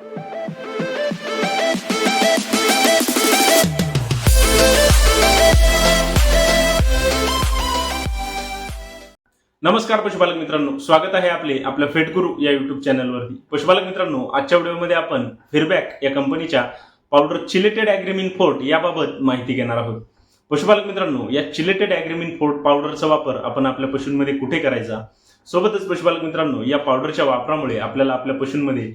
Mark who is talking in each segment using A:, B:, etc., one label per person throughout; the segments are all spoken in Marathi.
A: नमस्कार पशुपालक मित्रांनो स्वागत आहे आपले आपल्या फेटगुरु या युट्यूब चॅनलवरती पशुपालक मित्रांनो आजच्या व्हिडिओमध्ये आपण फिरबॅक या कंपनीच्या पावडर चिलेटेड ॲग्रीमिन फोर्ट याबाबत माहिती घेणार आहोत. पशुपालक मित्रांनो या चिलेटेड ॲग्रीमिन फोर्ट पावडरचा वापर आपण आपल्या पशूंमध्ये कुठे करायचा? सोबतच पशुपालक मित्रांनो या पावडरच्या वापरामुळे आपल्याला आपल्या पशूंमध्ये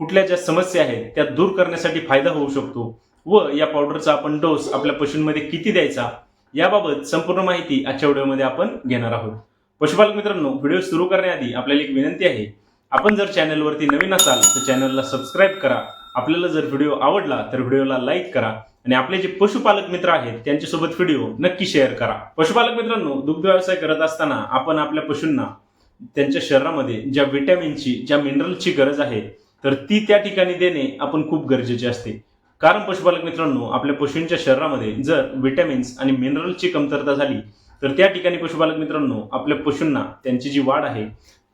A: कुठल्या ज्या समस्या आहेत त्या दूर करण्यासाठी फायदा होऊ शकतो. व या पावडरचा आपण डोस आपल्या पशूंमध्ये किती द्यायचा याबाबत संपूर्ण माहिती आजच्या व्हिडिओमध्ये आपण घेणार आहोत. पशुपालक मित्रांनो व्हिडिओ सुरू करण्याआधी आपल्याला एक विनंती आहे. आपण जर चॅनलवरती नवीन असाल तर चॅनलला सबस्क्राईब करा. आपल्याला जर व्हिडिओ आवडला तर व्हिडिओला लाईक करा. आणि आपले जे पशुपालक मित्र आहेत त्यांच्यासोबत व्हिडिओ नक्की शेअर करा. पशुपालक मित्रांनो दुग्ध व्यवसाय करत असताना आपण आपल्या पशूंना त्यांच्या शरीरामध्ये ज्या विटॅमिनची ज्या मिनरलची गरज आहे तर ती त्या ठिकाणी देणे आपण खूप गरजेचे असते. कारण पशुपालक मित्रांनो आपल्या पशूंच्या शरीरामध्ये जर विटॅमिन्स आणि मिनरलची कमतरता झाली तर त्या ठिकाणी पशुपालक मित्रांनो आपल्या पशूंना त्यांची जी वाढ आहे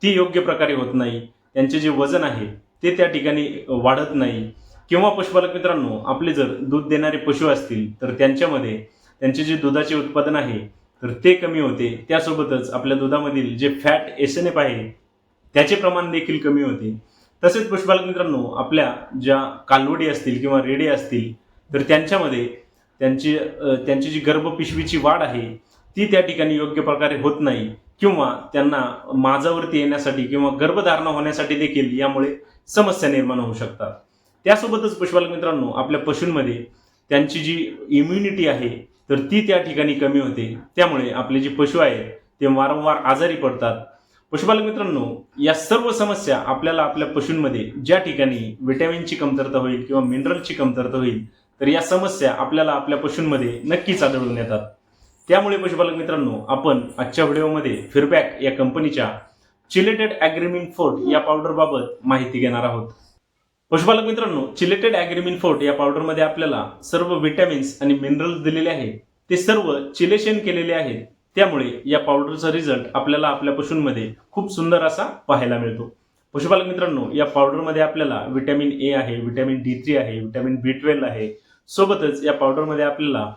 A: ती योग्य प्रकारे होत नाही. त्यांचे जे वजन आहे ते त्या ठिकाणी वाढत नाही. किंवा पशुपालक मित्रांनो आपले जर दूध देणारे पशु असतील तर त्यांच्यामध्ये त्यांचे जे दुधाचे उत्पादन आहे तर ते कमी होते. त्यासोबतच आपल्या दुधामधील जे फॅट एस एन एफ आहे त्याचे प्रमाण देखील कमी होते. तसेच पशुपालक मित्रांनो आपल्या ज्या कालवडी असतील किंवा रेडे असतील तर त्यांच्यामध्ये त्यांची त्यांची जी गर्भपिशवीची वाढ आहे ती त्या ठिकाणी योग्य प्रकारे होत नाही किंवा त्यांना माझावरती येण्यासाठी किंवा गर्भधारणा होण्यासाठी देखील यामुळे समस्या निर्माण होऊ शकतात. त्यासोबतच पशुपालक मित्रांनो आपल्या पशूंमध्ये त्यांची जी इम्युनिटी आहे तर ती त्या ठिकाणी कमी होते. त्यामुळे आपले जे पशु आहेत ते वारंवार आजारी पडतात. पशुपालक मित्रांनो या सर्व समस्या आपल्याला आपल्या पशूंमध्ये ज्या ठिकाणी व्हिटॅमिनची कमतरता होईल किंवा मिनरलची कमतरता होईल तर या समस्या आपल्याला आपल्या पशूंमध्ये नक्कीच आढळून येतात. त्यामुळे पशुपालक मित्रांनो आपण आजच्या व्हिडिओमध्ये फिरबॅक या कंपनीच्या चिलेटेड ॲग्रीमिन फोर्ट या पावडरबाबत माहिती घेणार आहोत. पशुपालक मित्रांनो चिलेटेड ॲग्रीमिन फोर्ट या पावडरमध्ये आपल्याला सर्व व्हिटॅमिन्स आणि मिनरल्स दिलेले आहेत. ते सर्व चिलेशन केलेले आहेत. त्यामुळे या पावडरचा रिझल्ट आपल्याला आपल्या पशूंमध्ये खूप सुंदर असा पाहायला मिळतो. पशुपालक मित्रांनो या पावडरमध्ये आपल्याला व्हिटॅमिन ए आहे व्हिटॅमिन डी थ्री आहे व्हिटॅमिन बी ट्वेल्व आहे. सोबतच या पावडरमध्ये आपल्याला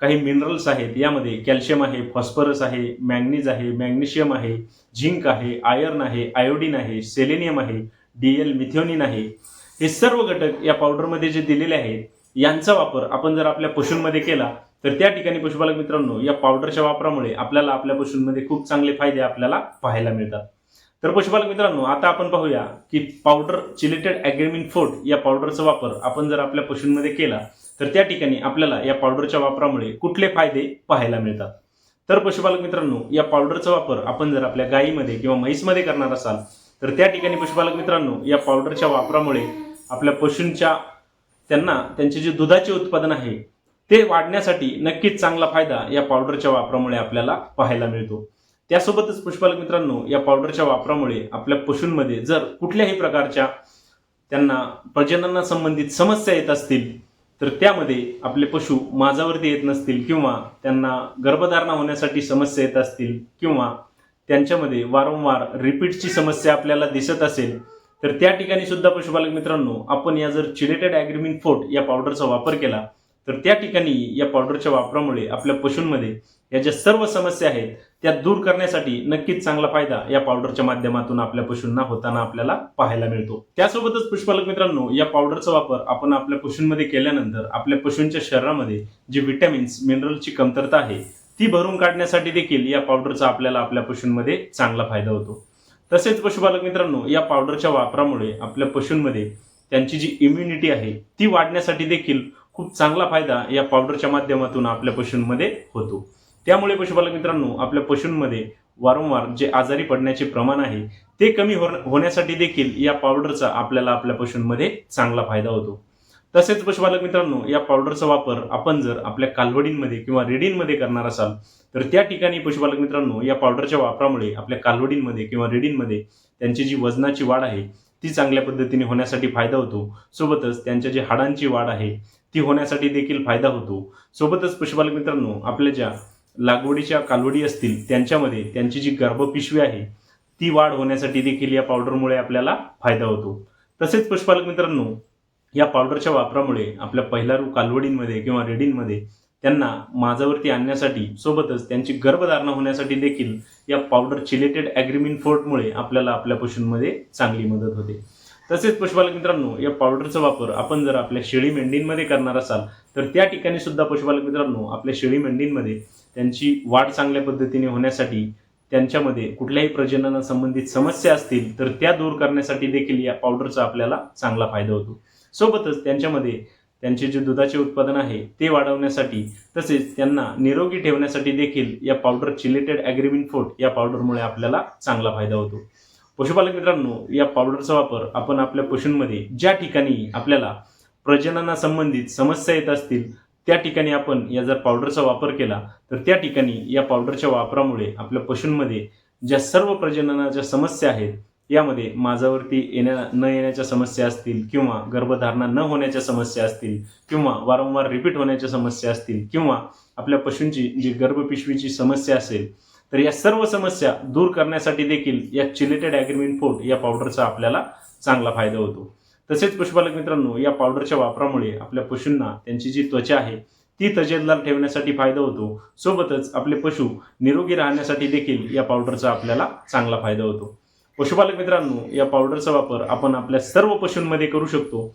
A: काही मिनरल्स आहेत यामध्ये कॅल्शियम आहे फॉस्फरस आहे मॅग्नीज आहे मॅग्नेशियम आहे झिंक आहे आयर्न आहे आयोडीन आहे सेलेनियम आहे डी एल मिथ्योनिन आहे. हे सर्व घटक या पावडरमध्ये जे दिलेले आहेत यांचा वापर आपण जर आपल्या पशूंमध्ये केला तर त्या ठिकाणी पशुपालक मित्रांनो या पावडरच्या वापरामुळे आपल्याला आपल्या पशूंमध्ये खूप चांगले फायदे आपल्याला पाहायला मिळतात. तर पशुपालक मित्रांनो आता आपण पाहूया की पावडर चिलेटेड ॲग्रेमिन फोर्ट या पावडरचा वापर आपण जर आपल्या पशूंमध्ये केला तर त्या ठिकाणी आपल्याला या पावडरच्या वापरामुळे कुठले फायदे पाहायला मिळतात. तर पशुपालक मित्रांनो या पावडरचा वापर आपण जर आपल्या गायीमध्ये किंवा म्हैसमध्ये करणार असाल तर त्या ठिकाणी पशुपालक मित्रांनो या पावडरच्या वापरामुळे आपल्या पशूंच्या त्यांना त्यांचे जे दुधाचे उत्पादन आहे ते वाढण्यासाठी नक्कीच चांगला फायदा या पावडरच्या वापरामुळे आपल्याला पाहायला मिळतो. त्यासोबतच पशुपालक मित्रांनो या पावडरच्या वापरामुळे आपल्या पशूंमध्ये जर कुठल्याही प्रकारच्या त्यांना प्रजनना संबंधित समस्या येत असतील तर त्यामध्ये आपले पशु माझावरती येत नसतील किंवा त्यांना गर्भधारणा होण्यासाठी समस्या येत असतील किंवा त्यांच्यामध्ये वारंवार रिपीटची समस्या आपल्याला दिसत असेल तर त्या ठिकाणी सुद्धा पशुपालक मित्रांनो आपण या जर चिरेटेड ॲग्रीमिन फोर्ट या पावडरचा वापर केला तर त्या ठिकाणी या पावडरच्या वापरामुळे आपल्या पशूंमध्ये या ज्या सर्व समस्या आहेत त्या दूर करण्यासाठी नक्कीच चांगला फायदा या पावडरच्या माध्यमातून आपल्या पशूंना होताना आपल्याला पाहायला मिळतो. त्यासोबतच पुष्पालक मित्रांनो या पावडरचा वापर आपण आपल्या पशूंमध्ये केल्यानंतर आपल्या पशूंच्या शरीरामध्ये जी विटॅमिन्स मिनरलची कमतरता आहे ती भरून काढण्यासाठी देखील या पावडरचा आपल्याला आपल्या पशूंमध्ये चांगला फायदा होतो. तसेच पशुपालक मित्रांनो या पावडरच्या वापरामुळे आपल्या पशूंमध्ये त्यांची जी इम्युनिटी आहे ती वाढण्यासाठी देखील खूप चांगला फायदा या पावडरच्या माध्यमातून आपल्या पशूंमध्ये होतो. त्यामुळे पशुपालक मित्रांनो आपल्या पशूंमध्ये वारंवार जे आजारी पडण्याचे प्रमाण आहे ते कमी होण- होण्यासाठी देखील या पावडरचा आपल्याला आपल्या पशूंमध्ये चांगला फायदा होतो. तसेच पशुपालक मित्रांनो या पावडरचा वापर आपण जर आपल्या कालवडींमध्ये किंवा रेडींमध्ये करणार असाल तर त्या ठिकाणी पशुपालक मित्रांनो या पावडरच्या वापरामुळे आपल्या कालवडींमध्ये किंवा रेडींमध्ये त्यांची जी वजनाची वाढ आहे ती चांगल्या पद्धतीने होण्यासाठी फायदा होतो. सोबतच त्यांच्या जी हाडांची वाढ आहे ती होण्यासाठी देखील फायदा होतो. सोबतच पशुपालक मित्रांनो आपल्या ज्या लागवडीच्या कालवडी असतील त्यांच्यामध्ये त्यांची जी गर्भपिशवी आहे ती वाढ होण्यासाठी देखील या पावडरमुळे आपल्याला फायदा होतो. तसेच पशुपालक मित्रांनो या पावडरच्या वापरामुळे आपल्या पहिलारू कालवडींमध्ये किंवा रेडींमध्ये त्यांना माझ्यावरती आणण्यासाठी सोबतच त्यांची गर्भधारणा होण्यासाठी देखील या पावडर चिलेटेड ॲग्रीमिन फोर्टमुळे आपल्याला आपल्या पशूंमध्ये चांगली मदत होते. तसेच पशुपालक मित्रांनो या पावडरचा वापर आपण जर आपल्या शेळी मेंढींमध्ये करणार असाल तर त्या ठिकाणी सुद्धा पशुपालक मित्रांनो आपल्या शेळी मेंढींमध्ये त्यांची वाढ चांगल्या पद्धतीने होण्यासाठी त्यांच्यामध्ये कुठल्याही प्रजनना संबंधित समस्या असतील तर त्या दूर करण्यासाठी देखील या पावडरचा आपल्याला चांगला फायदा होतो. सोबतच त्यांच्यामध्ये त्यांचे जे दुधाचे उत्पादन आहे ते वाढवण्यासाठी तसेच त्यांना निरोगी ठेवण्यासाठी देखील या पावडर चिलेटेड ॲग्रीमिन फोर्ट या पावडरमुळे आपल्याला चांगला फायदा होतो. पशुपालक मित्रांनो या पावडरचा वापर आपण आपल्या पशूंमध्ये ज्या ठिकाणी आपल्याला प्रजननासंबंधित समस्या येत असतील त्या ठिकाणी आपण या जर पावडरचा वापर केला तर त्या ठिकाणी या पावडरच्या वापरामुळे आपल्या पशूंमध्ये ज्या सर्व प्रजननाच्या समस्या आहेत यामध्ये माझावरती येण्या न येण्याच्या समस्या असतील किंवा गर्भधारणा न होण्याच्या समस्या असतील किंवा वारंवार रिपीट होण्याच्या समस्या असतील किंवा आपल्या पशूंची जी गर्भपिशवीची समस्या असेल तर या सर्व समस्या दूर करण्यासाठी देखील या चिलेटेड ॲग्रीमेंट फोर्ट या पावडरचा आपल्याला चांगला फायदा होतो. तसेच पशुपालक मित्रांनो या पावडरच्या वापरामुळे आपल्या पशूंना त्यांची जी त्वचा आहे ती तजेलदार ठेवण्यासाठी फायदा होतो. सोबतच आपले पशु निरोगी राहण्यासाठी देखील या पावडरचा आपल्याला चांगला फायदा होतो. पशुपालक मित्रांनो या पावडरचा वापर आपण आपल्या सर्व पशूंमध्ये करू शकतो.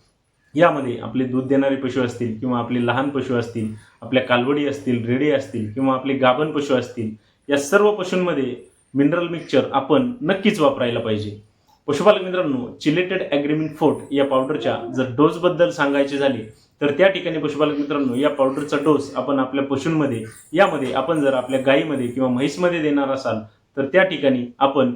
A: यामध्ये आपले दूध देणारे पशु असतील किंवा आपले लहान पशु असतील आपल्या कालवडी असतील रेडे असतील किंवा आपले गाभण पशु असतील या सर्व पशूंमध्ये मिनरल मिक्सचर आपण नक्कीच वापरायला पाहिजे. पशुपालक मित्रांनो चिलेटेड ॲग्रीमेंट फोर्ट या पावडरच्या जर डोसबद्दल सांगायचे झाले तर त्या ठिकाणी पशुपालक मित्रांनो या पावडरचा डोस आपण आपल्या पशूंमध्ये यामध्ये आपण जर आपल्या गायीमध्ये किंवा म्हैसमध्ये देणार असाल तर त्या ठिकाणी आपण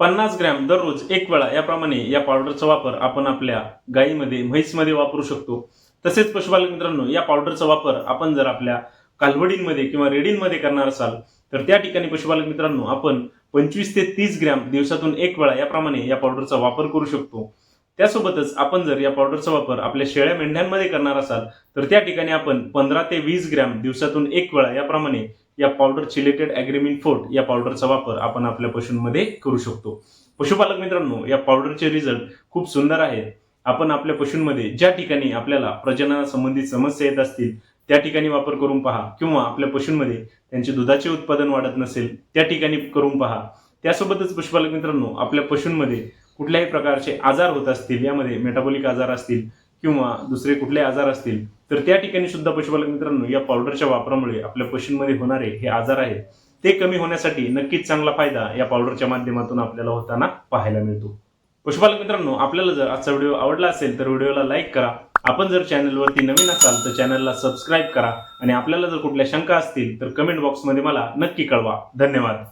A: पन्नास ग्रॅम दररोज एक वेळा याप्रमाणे या पावडरचा वापर आपण आपल्या गायीमध्ये म्हैसमध्ये वापरू शकतो. तसेच पशुपालक मित्रांनो या पावडरचा वापर आपण जर आपल्या कालवडींमध्ये किंवा रेडींमध्ये करणार असाल तर त्या ठिकाणी पशुपालक मित्रांनो आपण पंचवीस ते तीस ग्रॅम दिवसातून एक वेळा याप्रमाणे या पावडरचा वापर करू शकतो. त्यासोबतच आपण जर या पावडरचा वापर आपल्या शेळ्या मेंढ्यांमध्ये करणार असाल तर त्या ठिकाणी आपण पंधरा ते वीस ग्रॅम दिवसातून एक वेळा याप्रमाणे या पावडर चिलेटेड ॲग्रेमिन फोर्ट या पावडरचा वापर आपण आपल्या पशूंमध्ये करू शकतो. पशुपालक मित्रांनो या पावडरचे रिझल्ट खूप सुंदर आहेत. आपण आपल्या पशूंमध्ये ज्या ठिकाणी आपल्याला प्रजननासंबंधित समस्या येत असतील त्या ठिकाणी वापर करून पहा. किंवा आपल्या पशूंमध्ये त्यांचे दुधाचे उत्पादन वाढत नसेल त्या ठिकाणी करून पहा. त्यासोबतच पशुपालक मित्रांनो आपल्या पशूंमध्ये कुठल्याही प्रकारचे आजार होत असतील यामध्ये मेटाबॉलिक आजार असतील किंवा दुसरे कुठले आजार असतील तर त्या ठिकाणी सुद्धा पशुपालक मित्रांनो या पावडरच्या वापरामुळे आपल्या पशूंमध्ये होणारे हे आजार आहेत ते कमी होण्यासाठी नक्कीच चांगला फायदा या पावडरच्या माध्यमातून आपल्याला होताना पाहायला मिळतो. पशुपालक मित्रांनो आपल्याला जर आजचा व्हिडिओ आवडला असेल तर व्हिडिओला लाईक करा. आपण जर चॅनलवरती नवीन असाल तर चॅनलला सबस्क्राईब करा. आणि आपल्याला जर कुठल्या शंका असतील तर कमेंट बॉक्समध्ये मला नक्की कळवा. धन्यवाद.